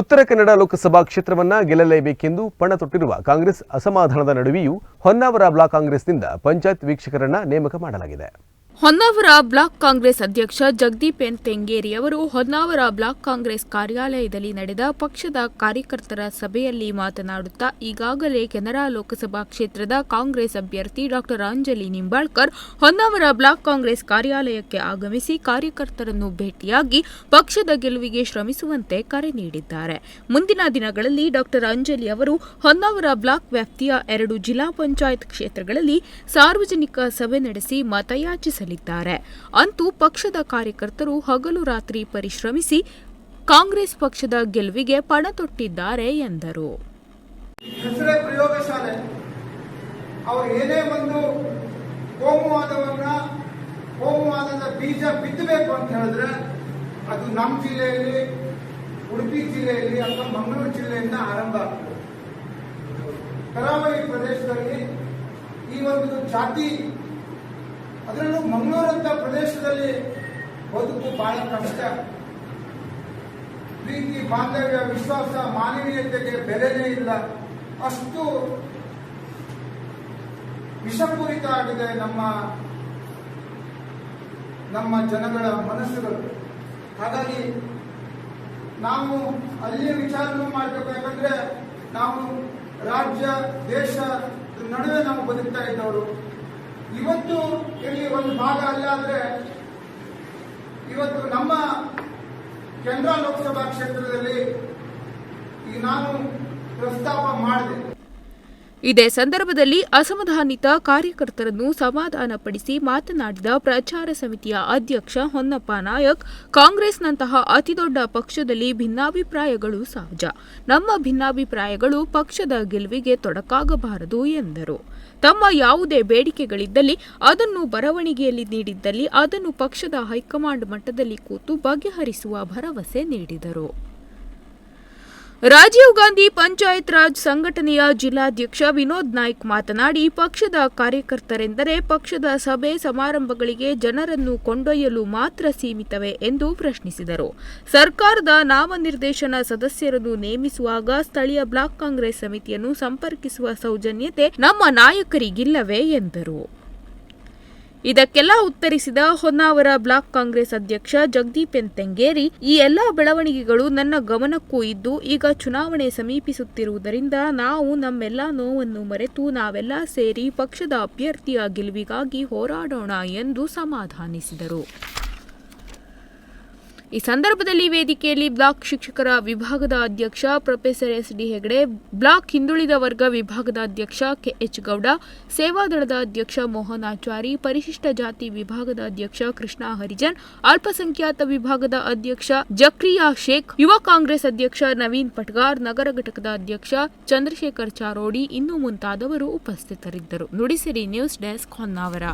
ಉತ್ತರ ಕನ್ನಡ ಲೋಕಸಭಾ ಕ್ಷೇತ್ರವನ್ನ ಗೆಲ್ಲಲೇಬೇಕೆಂದು ಪಣ ತೊಟ್ಟಿರುವ ಕಾಂಗ್ರೆಸ್ ಅಸಮಾಧಾನದ ನಡುವೆಯೂ ಹೊನ್ನಾವರ ಬ್ಲಾಕ್ ಕಾಂಗ್ರೆಸ್ನಿಂದ ಪಂಚಾಯತ್ ವೀಕ್ಷಕರನ್ನ ನೇಮಕ ಮಾಡಲಾಗಿದೆ. ಹೊನ್ನಾವರ ಬ್ಲಾಕ್ ಕಾಂಗ್ರೆಸ್ ಅಧ್ಯಕ್ಷ ಜಗದೀಪ್ ಎನ್ ತೆಂಗೇರಿ ಅವರು ಹೊನ್ನಾವರ ಬ್ಲಾಕ್ ಕಾಂಗ್ರೆಸ್ ಕಾರ್ಯಾಲಯದಲ್ಲಿ ನಡೆದ ಪಕ್ಷದ ಕಾರ್ಯಕರ್ತರ ಸಭೆಯಲ್ಲಿ ಮಾತನಾಡುತ್ತಾ ಈಗಾಗಲೇ ಕೆನರಾ ಲೋಕಸಭಾ ಕ್ಷೇತ್ರದ ಕಾಂಗ್ರೆಸ್ ಅಭ್ಯರ್ಥಿ ಡಾಕ್ಟರ್ ಅಂಜಲಿ ನಿಂಬಾಳ್ಕರ್ ಹೊನ್ನಾವರ ಬ್ಲಾಕ್ ಕಾಂಗ್ರೆಸ್ ಕಾರ್ಯಾಲಯಕ್ಕೆ ಆಗಮಿಸಿ ಕಾರ್ಯಕರ್ತರನ್ನು ಭೇಟಿಯಾಗಿ ಪಕ್ಷದ ಗೆಲುವಿಗೆ ಶ್ರಮಿಸುವಂತೆ ಕರೆ ನೀಡಿದ್ದಾರೆ. ಮುಂದಿನ ದಿನಗಳಲ್ಲಿ ಡಾಕ್ಟರ್ ಅಂಜಲಿ ಅವರು ಹೊನ್ನಾವರ ಬ್ಲಾಕ್ ವ್ಯಾಪ್ತಿಯ ಎರಡು ಜಿಲ್ಲಾ ಪಂಚಾಯತ್ ಕ್ಷೇತ್ರಗಳಲ್ಲಿ ಸಾರ್ವಜನಿಕ ಸಭೆ ನಡೆಸಿ ಮತಯಾಚಿಸಲಿದ್ದಾರೆ. ಅಂತೂ ಪಕ್ಷದ ಕಾರ್ಯಕರ್ತರು ಹಗಲು ರಾತ್ರಿ ಪರಿಶ್ರಮಿಸಿ ಕಾಂಗ್ರೆಸ್ ಪಕ್ಷದ ಗೆಲುವಿಗೆ ಪಣ ತೊಟ್ಟಿದ್ದಾರೆ ಎಂದರು. ಪ್ರಯೋಗಶಾಲೆ ಅವ್ರು ಏನೇ ಒಂದು ಕೋಮುವಾದವನ್ನ ಕೋಮುವಾದದ ಬೀಜ ಬಿತ್ತಬೇಕು ಅಂತ ಹೇಳಿದ್ರೆ ಅದು ನಮ್ಮ ಜಿಲ್ಲೆಯಲ್ಲಿ, ಉಡುಪಿ ಜಿಲ್ಲೆಯಲ್ಲಿ ಅಥವಾ ಮಂಗಳೂರು ಜಿಲ್ಲೆಯಿಂದ ಆರಂಭ ಆಗ್ತದೆ. ಕರಾವಳಿ ಪ್ರದೇಶದಲ್ಲಿ ಈ ಒಂದು ಜಾತಿ ಅದರಲ್ಲೂ ಮಂಗಳೂರಂತ ಪ್ರದೇಶದಲ್ಲಿ ಬದುಕು ಬಹಳ ಕಷ್ಟ. ಪ್ರೀತಿ, ಬಾಂಧವ್ಯ, ವಿಶ್ವಾಸ, ಮಾನವೀಯತೆಗೆ ಬೆಲೆನೇ ಇಲ್ಲ. ಅಷ್ಟು ವಿಷಪೂರಿತ ಆಗಿದೆ ನಮ್ಮ ನಮ್ಮ ಜನಗಳ ಮನಸ್ಸುಗಳು. ಹಾಗಾಗಿ ನಾವು ಅಲ್ಲಿಯ ವಿಚಾರನೂ ಮಾಡಬೇಕು, ಯಾಕಂದ್ರೆ ನಾವು ರಾಜ್ಯ, ದೇಶ, ನಡುವೆ ನಾವು ಬದುಕ್ತಾ ಇದ್ದವರು. ಇವತ್ತು ಇಲ್ಲಿ ಒಂದು ಭಾಗ ಅಲ್ಲ ಅಂದ್ರೆ ಇವತ್ತು ನಮ್ಮ ಕೇಂದ್ರ ಲೋಕಸಭಾ ಕ್ಷೇತ್ರದಲ್ಲಿ ಈ ನಾನು ಪ್ರಸ್ತಾಪ ಮಾಡಿದೆ. ಇದೇ ಸಂದರ್ಭದಲ್ಲಿ ಅಸಮಾಧಾನಿತ ಕಾರ್ಯಕರ್ತರನ್ನು ಸಮಾಧಾನಪಡಿಸಿ ಮಾತನಾಡಿದ ಪ್ರಚಾರ ಸಮಿತಿಯ ಅಧ್ಯಕ್ಷ ಹೊನ್ನಪ್ಪ ನಾಯಕ್, ಕಾಂಗ್ರೆಸ್ನಂತಹ ಅತಿದೊಡ್ಡ ಪಕ್ಷದಲ್ಲಿ ಭಿನ್ನಾಭಿಪ್ರಾಯಗಳು ಸಹಜ. ನಮ್ಮ ಭಿನ್ನಾಭಿಪ್ರಾಯಗಳು ಪಕ್ಷದ ಗೆಲುವಿಗೆ ತೊಡಕಾಗಬಾರದು ಎಂದರು. ತಮ್ಮ ಯಾವುದೇ ಬೇಡಿಕೆಗಳಿದ್ದಲ್ಲಿ, ಅದನ್ನು ಬರವಣಿಗೆಯಲ್ಲಿ ನೀಡಿದ್ದಲ್ಲಿ, ಅದನ್ನು ಪಕ್ಷದ ಹೈಕಮಾಂಡ್ ಮಟ್ಟದಲ್ಲಿ ಕೂತು ಬಗೆಹರಿಸುವ ಭರವಸೆ ನೀಡಿದರು. ರಾಜೀವ್ ಗಾಂಧಿ ಪಂಚಾಯತ್ ರಾಜ್ ಸಂಘಟನೆಯ ಜಿಲ್ಲಾಧ್ಯಕ್ಷ ವಿನೋದ್ ನಾಯ್ಕ್ ಮಾತನಾಡಿ, ಪಕ್ಷದ ಕಾರ್ಯಕರ್ತರೆಂದರೆ ಪಕ್ಷದ ಸಭೆ ಸಮಾರಂಭಗಳಿಗೆ ಜನರನ್ನು ಕೊಂಡೊಯ್ಯಲು ಮಾತ್ರ ಸೀಮಿತವೇ ಎಂದು ಪ್ರಶ್ನಿಸಿದರು. ಸರ್ಕಾರದ ನಾಮನಿರ್ದೇಶನ ಸದಸ್ಯರನ್ನು ನೇಮಿಸುವಾಗ ಸ್ಥಳೀಯ ಬ್ಲಾಕ್ ಕಾಂಗ್ರೆಸ್ ಸಮಿತಿಯನ್ನು ಸಂಪರ್ಕಿಸುವ ಸೌಜನ್ಯತೆ ನಮ್ಮ ನಾಯಕರಿಗಿಲ್ಲವೇ ಎಂದರು. ಇದಕ್ಕೆಲ್ಲ ಉತ್ತರಿಸಿದ ಹೊನ್ನಾವರ ಬ್ಲಾಕ್ ಕಾಂಗ್ರೆಸ್ ಅಧ್ಯಕ್ಷ ಜಗದೀಪ್ ಎನ್ ತೆಂಗೇರಿ, ಈ ಎಲ್ಲ ಬೆಳವಣಿಗೆಗಳು ನನ್ನ ಗಮನಕ್ಕೂ ಇದ್ದು ಈಗ ಚುನಾವಣೆ ಸಮೀಪಿಸುತ್ತಿರುವುದರಿಂದ ನಾವು ನಮ್ಮೆಲ್ಲ ನೋವನ್ನು ಮರೆತು ನಾವೆಲ್ಲ ಸೇರಿ ಪಕ್ಷದ ಅಭ್ಯರ್ಥಿಯ ಗೆಲುವಿಗಾಗಿ ಹೋರಾಡೋಣ ಎಂದು ಸಮಾಧಾನಿಸಿದರು. ಈ ಸಂದರ್ಭದಲ್ಲಿ ವೇದಿಕೆಯಲ್ಲಿ ಬ್ಲಾಕ್ ಶಿಕ್ಷಕರ ವಿಭಾಗದ ಅಧ್ಯಕ್ಷ professor S D Hegde, block ಹಿಂದುಳಿದ ವರ್ಗ ವಿಭಾಗದ ಅಧ್ಯಕ್ಷ ಕೆ ಎಚ್ ಗೌಡ ಸೇವಾದಳದ ಅಧ್ಯಕ್ಷ ಮೋಹನ್ ಆಚಾರಿ, ಪರಿಶಿಷ್ಟ ಜಾತಿ ವಿಭಾಗದ ಅಧ್ಯಕ್ಷ ಕೃಷ್ಣ ಹರಿಜನ್, ಅಲ್ಪಸಂಖ್ಯಾತ ವಿಭಾಗದ ಅಧ್ಯಕ್ಷ ಜಕ್ರಿಯಾ ಶೇಖ್, ಯುವ ಕಾಂಗ್ರೆಸ್ ಅಧ್ಯಕ್ಷ ನವೀನ್ ಪಟ್ಗಾರ್, ನಗರ ಘಟಕದ ಅಧ್ಯಕ್ಷ ಚಂದ್ರಶೇಖರ್ ಚಾರೋಡಿ ಇನ್ನು ಮುಂತಾದವರು ಉಪಸ್ಥಿತರಿದ್ದರು. Nudisiri news desk Honnavar.